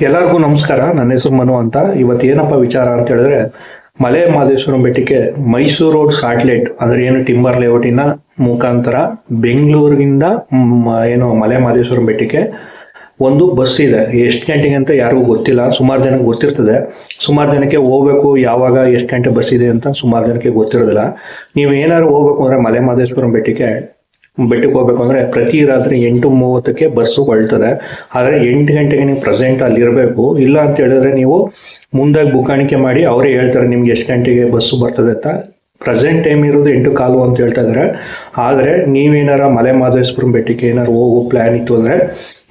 ಎಲ್ಲರಿಗೂ ನಮಸ್ಕಾರ. ನನ್ನ ಹೆಸರು ಮನು ಅಂತ. ಇವತ್ತು ಏನಪ್ಪ ವಿಚಾರ ಅಂತ ಹೇಳಿದ್ರೆ ಮಲೆ ಮಹದೇಶ್ವರಂ ಬೆಟ್ಟಕ್ಕೆ ಮೈಸೂರು ರೋಡ್ ಸಾಟ್ಲೈಟ್ ಅಂದ್ರೆ ಏನು ಟಿಂಬರ್ ಲೇಔಟಿನ ಮುಖಾಂತರ ಬೆಂಗಳೂರಿನಿಂದ ಏನು ಮಲೆ ಮಹದೇಶ್ವರಂ ಬೆಟ್ಟಕ್ಕೆ ಒಂದು ಬಸ್ ಇದೆ. ಎಷ್ಟು ಗಂಟೆಗೆ ಅಂತ ಯಾರಿಗೂ ಗೊತ್ತಿಲ್ಲ. ಸುಮಾರು ಜನಕ್ಕೆ ಗೊತ್ತಿರ್ತದೆ. ಸುಮಾರು ಜನಕ್ಕೆ ಹೋಗ್ಬೇಕು ಯಾವಾಗ ಎಷ್ಟು ಗಂಟೆ ಬಸ್ ಇದೆ ಅಂತ ಸುಮಾರು ಜನಕ್ಕೆ ಗೊತ್ತಿರೋದಿಲ್ಲ. ನೀವು ಏನಾದ್ರು ಹೋಗ್ಬೇಕು ಅಂದ್ರೆ ಮಲೆ ಮಹದೇಶ್ವರಂ ಬೆಟ್ಟಕ್ಕೆ ಬೆಟ್ಟಕ್ಕೆ ಹೋಗ್ಬೇಕು ಅಂದ್ರೆ ಪ್ರತಿ ರಾತ್ರಿ ಎಂಟು ಮೂವತ್ತಕ್ಕೆ ಬಸ್ಸು ಹೊಳ್ತದೆ ಆದರೆ ಎಂಟು ಗಂಟೆಗೆ ನೀವು ಪ್ರೆಸೆಂಟ್ ಅಲ್ಲಿರಬೇಕು ಇಲ್ಲ ಅಂತ ಹೇಳಿದ್ರೆ ನೀವು ಮುಂದಾಗಿ ಬುಕ್ಕಾಣಿಕೆ ಮಾಡಿ ಅವರೇ ಹೇಳ್ತಾರೆ ನಿಮ್ಗೆ ಎಷ್ಟು ಗಂಟೆಗೆ ಬಸ್ಸು ಬರ್ತದೆ ಅಂತ. ಪ್ರೆಸೆಂಟ್ ಟೈಮ್ ಇರೋದು ಎಂಟು ಕಾಲು ಅಂತ ಹೇಳ್ತಾ ಇದ್ದಾರೆ ಆದರೆ ನೀವೇನಾರ ಮಲೆ ಮಾದೇಶ್ವರಂ ಬೆಟ್ಟಕ್ಕೆ ಏನಾರು ಹೋಗೋ ಪ್ಲ್ಯಾನ್ ಇತ್ತು ಅಂದರೆ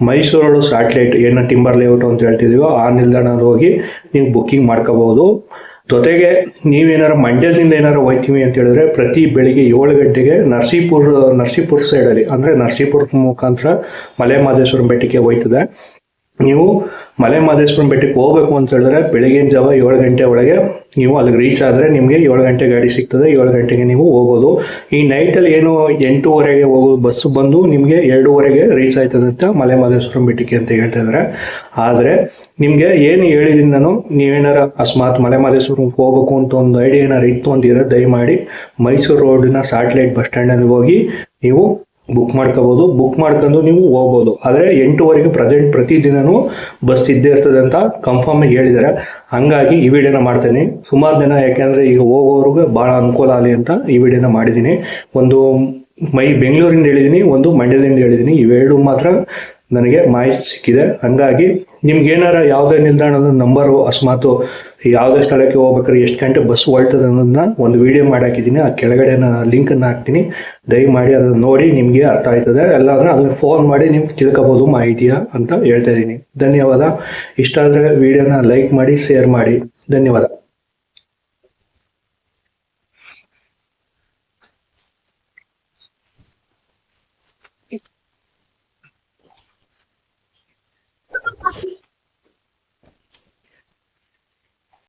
ಮೈಸೂರು ಸ್ಯಾಟ್ಲೈಟ್ ಏನು ಟಿಂಬರ್ ಲೇಔಟ್ ಅಂತ ಹೇಳ್ತಿದೀವೋ ಆ ನಿಲ್ದಾಣದಲ್ಲಿ ಹೋಗಿ ನೀವು ಬುಕ್ಕಿಂಗ್ ಮಾಡ್ಕೋಬಹುದು. ಜೊತೆಗೆ ನೀವೇನಾರು ಮಂಡ್ಯದಿಂದ ಏನಾರು ಹೋಯ್ತೀವಿ ಅಂತ ಹೇಳಿದ್ರೆ ಪ್ರತಿ ಬೆಳಿಗ್ಗೆ ಏಳು ಗಂಟೆಗೆ ನರಸೀಪುರ ನರಸೀಪುರ ಸೈಡಲ್ಲಿ ಅಂದರೆ ನರಸೀಪುರ ಮುಖಾಂತರ ಮಲೆ ಮಹದೇಶ್ವರಂ ಬೆಟ್ಟಕ್ಕೆ ಹೋಯ್ತದೆ ನೀವು ಮಲೆ ಮಹದೇಶ್ವರಂ ಬೆಟ್ಟಕ್ಕೆ ಹೋಗ್ಬೇಕು ಅಂತ ಹೇಳಿದ್ರೆ ಬೆಳಗಿನ ಜಾವ ಏಳು ಗಂಟೆ ಒಳಗೆ ನೀವು ಅಲ್ಲಿಗೆ ರೀಚ್ ಆದರೆ ನಿಮಗೆ ಏಳು ಗಂಟೆ ಗಾಡಿ ಸಿಗ್ತದೆ, ಏಳು ಗಂಟೆಗೆ ನೀವು ಹೋಗೋದು. ಈ ನೈಟಲ್ಲಿ ಏನು ಎಂಟೂವರೆಗೆ ಹೋಗೋದು ಬಸ್ಸು ಬಂದು ನಿಮಗೆ ಎರಡೂವರೆಗೆ ರೀಚ್ ಆಯ್ತದೆ ಅಂತ ಮಲೆ ಮಹದೇಶ್ವರಂ ಬೆಟ್ಟಕ್ಕೆ ಅಂತ ಹೇಳ್ತಾ ಇದ್ದಾರೆ ಆದರೆ ನಿಮಗೆ ಏನು ಹೇಳಿದ್ದೀನಿ ನಾನು ನೀವೇನಾರ ಅಸ್ಮಾತ್ ಮಲೆ ಹೋಗ್ಬೇಕು ಅಂತ ಒಂದು ಐಡಿಯಾ ಏನಾರು ಇತ್ತು ಅಂತಿದ್ರೆ ದಯಮಾಡಿ ಮೈಸೂರು ರೋಡಿನ ಸ್ಯಾಟಲೈಟ್ ಬಸ್ ಸ್ಟ್ಯಾಂಡಲ್ಲಿ ಹೋಗಿ ನೀವು ಬುಕ್ ಮಾಡ್ಕೋಬಹುದು ಬುಕ್ ಮಾಡ್ಕೊಂಡು ನೀವು ಹೋಗ್ಬೋದು. ಆದರೆ ಎಂಟೂವರೆಗೆ ಪ್ರೆಸೆಂಟ್ ಪ್ರತಿದಿನವೂ ಬಸ್ ಇದ್ದೇ ಇರ್ತದೆ ಅಂತ ಕನ್ಫರ್ಮ್ ಆಗಿ ಹೇಳಿದ್ದಾರೆ. ಹಾಗಾಗಿ ಈ ವಿಡಿಯೋನ ಮಾಡ್ತೇನೆ. ಸುಮಾರು ದಿನ, ಯಾಕೆಂದರೆ ಈಗ ಹೋಗೋವ್ರಿಗೆ ಭಾಳ ಅನುಕೂಲ ಆಗಲಿ ಅಂತ ಈ ವಿಡಿಯೋನ ಮಾಡಿದ್ದೀನಿ. ಒಂದು ಮೈ ಬೆಂಗಳೂರಿಂದ ಹೇಳಿದ್ದೀನಿ, ಒಂದು ಮಂಡ್ಯದಿಂದ ಹೇಳಿದ್ದೀನಿ. ಇವೆರಡು ಮಾತ್ರ ನನಗೆ ಮಾಹಿತಿ ಸಿಕ್ಕಿದೆ. ಹಂಗಾಗಿ ನಿಮ್ಗೆ ಏನಾರ ಯಾವುದೇ ನಿಲ್ದಾಣದ ನಂಬರು ಅಸ್ಮಾತು ಯಾವುದೇ ಸ್ಥಳಕ್ಕೆ ಹೋಗ್ಬೇಕಾದ್ರೆ ಎಷ್ಟು ಗಂಟೆ ಬಸ್ ಹೊಳ್ತದೆ ಅನ್ನೋದನ್ನ ಒಂದು ವಿಡಿಯೋ ಮಾಡಿ ಹಾಕಿದ್ದೀನಿ. ಆ ಕೆಳಗಡೆ ನಾನು ಲಿಂಕನ್ನು ಹಾಕ್ತೀನಿ. ದಯಮಾಡಿ ಅದನ್ನು ನೋಡಿ, ನಿಮಗೆ ಅರ್ಥ ಆಯ್ತದೆ. ಎಲ್ಲಾದ್ರೆ ಅದನ್ನ ಫೋನ್ ಮಾಡಿ ನೀವು ತಿಳ್ಕೊಬೋದು ಮಾಹಿತಿಯ ಅಂತ ಹೇಳ್ತಾ ಇದ್ದೀನಿ. ಧನ್ಯವಾದ. ಇಷ್ಟ ಆದರೆ ವಿಡಿಯೋನ ಲೈಕ್ ಮಾಡಿ ಶೇರ್ ಮಾಡಿ. ಧನ್ಯವಾದ.